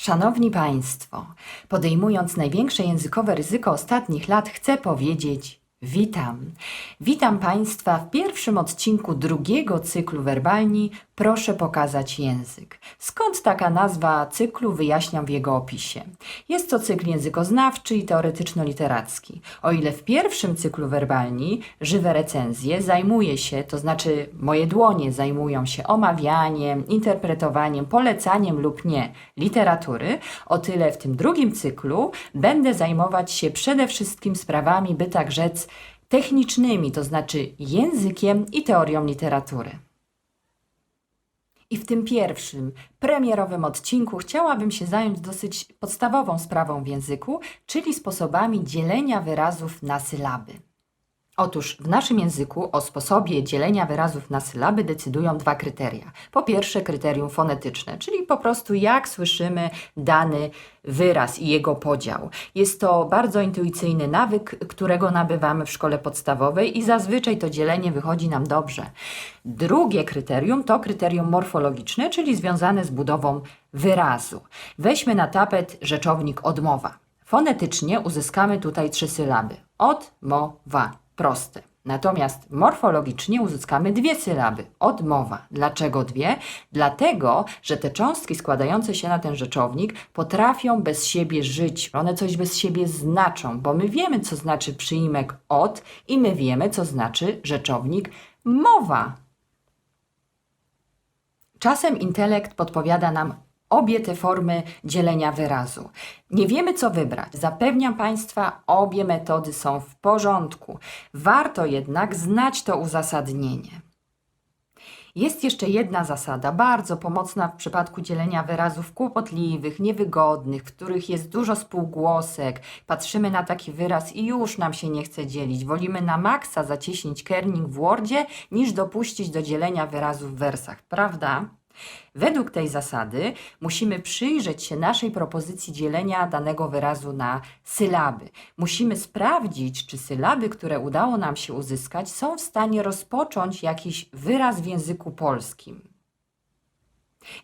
Szanowni Państwo, podejmując największe językowe ryzyko ostatnich lat, chcę powiedzieć witam. Witam Państwa w pierwszym odcinku drugiego cyklu werbalni Proszę pokazać język. Skąd taka nazwa cyklu wyjaśniam w jego opisie. Jest to cykl językoznawczy i teoretyczno-literacki. O ile w pierwszym cyklu werbalni żywe recenzje zajmuje się, to znaczy moje dłonie zajmują się omawianiem, interpretowaniem, polecaniem lub nie literatury, o tyle w tym drugim cyklu będę zajmować się przede wszystkim sprawami, by tak rzec, technicznymi, to znaczy językiem i teorią literatury. I w tym pierwszym, premierowym odcinku chciałabym się zająć dosyć podstawową sprawą w języku, czyli sposobami dzielenia wyrazów na sylaby. Otóż w naszym języku o sposobie dzielenia wyrazów na sylaby decydują dwa kryteria. Po pierwsze, kryterium fonetyczne, czyli po prostu jak słyszymy dany wyraz i jego podział. Jest to bardzo intuicyjny nawyk, którego nabywamy w szkole podstawowej i zazwyczaj to dzielenie wychodzi nam dobrze. Drugie kryterium to kryterium morfologiczne, czyli związane z budową wyrazu. Weźmy na tapet rzeczownik odmowa. Fonetycznie uzyskamy tutaj trzy sylaby. Odmowa. Proste. Natomiast morfologicznie uzyskamy dwie sylaby. Odmowa. Dlaczego dwie? Dlatego, że te cząstki składające się na ten rzeczownik potrafią bez siebie żyć. One coś bez siebie znaczą, bo my wiemy, co znaczy przyimek od i my wiemy, co znaczy rzeczownik mowa. Czasem intelekt podpowiada nam obie te formy dzielenia wyrazu. Nie wiemy, co wybrać. Zapewniam Państwa, obie metody są w porządku. Warto jednak znać to uzasadnienie. Jest jeszcze jedna zasada, bardzo pomocna w przypadku dzielenia wyrazów kłopotliwych, niewygodnych, w których jest dużo spółgłosek. Patrzymy na taki wyraz i już nam się nie chce dzielić. Wolimy na maksa zacieśnić kerning w Wordzie, niż dopuścić do dzielenia wyrazów w wersach, prawda? Według tej zasady musimy przyjrzeć się naszej propozycji dzielenia danego wyrazu na sylaby. Musimy sprawdzić, czy sylaby, które udało nam się uzyskać, są w stanie rozpocząć jakiś wyraz w języku polskim.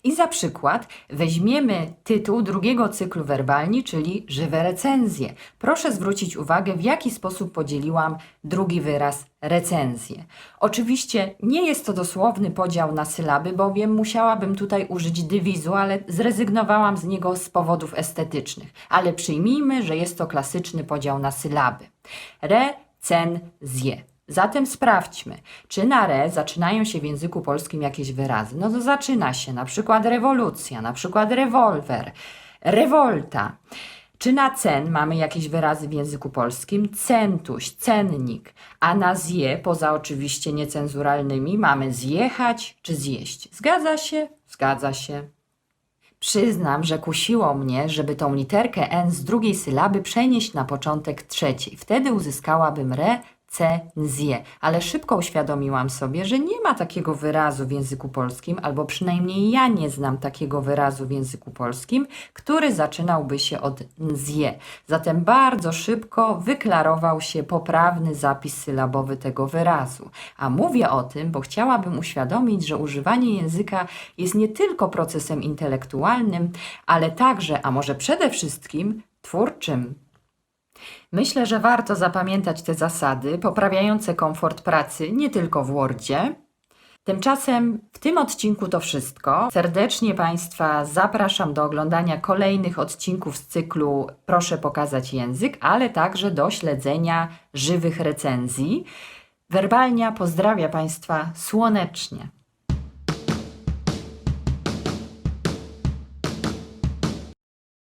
I za przykład weźmiemy tytuł drugiego cyklu werbalni, czyli żywe recenzje. Proszę zwrócić uwagę, w jaki sposób podzieliłam drugi wyraz recenzje. Oczywiście nie jest to dosłowny podział na sylaby, bowiem musiałabym tutaj użyć dywizu, ale zrezygnowałam z niego z powodów estetycznych. Ale przyjmijmy, że jest to klasyczny podział na sylaby. Recenzje. Zatem sprawdźmy, czy na re zaczynają się w języku polskim jakieś wyrazy. No to zaczyna się na przykład rewolucja, na przykład rewolwer, rewolta. Czy na cen mamy jakieś wyrazy w języku polskim? Centuś, cennik. A na zje, poza oczywiście niecenzuralnymi, mamy zjechać czy zjeść. Zgadza się? Zgadza się. Przyznam, że kusiło mnie, żeby tą literkę N z drugiej sylaby przenieść na początek trzeciej. Wtedy uzyskałabym recenzję, ale szybko uświadomiłam sobie, że nie ma takiego wyrazu w języku polskim, albo przynajmniej ja nie znam takiego wyrazu w języku polskim, który zaczynałby się od nzie. Zatem bardzo szybko wyklarował się poprawny zapis sylabowy tego wyrazu. A mówię o tym, bo chciałabym uświadomić, że używanie języka jest nie tylko procesem intelektualnym, ale także, a może przede wszystkim, twórczym. Myślę, że warto zapamiętać te zasady poprawiające komfort pracy nie tylko w Wordzie. Tymczasem w tym odcinku to wszystko. Serdecznie Państwa zapraszam do oglądania kolejnych odcinków z cyklu Proszę pokazać język, ale także do śledzenia żywych recenzji. Werbalnia pozdrawia Państwa słonecznie.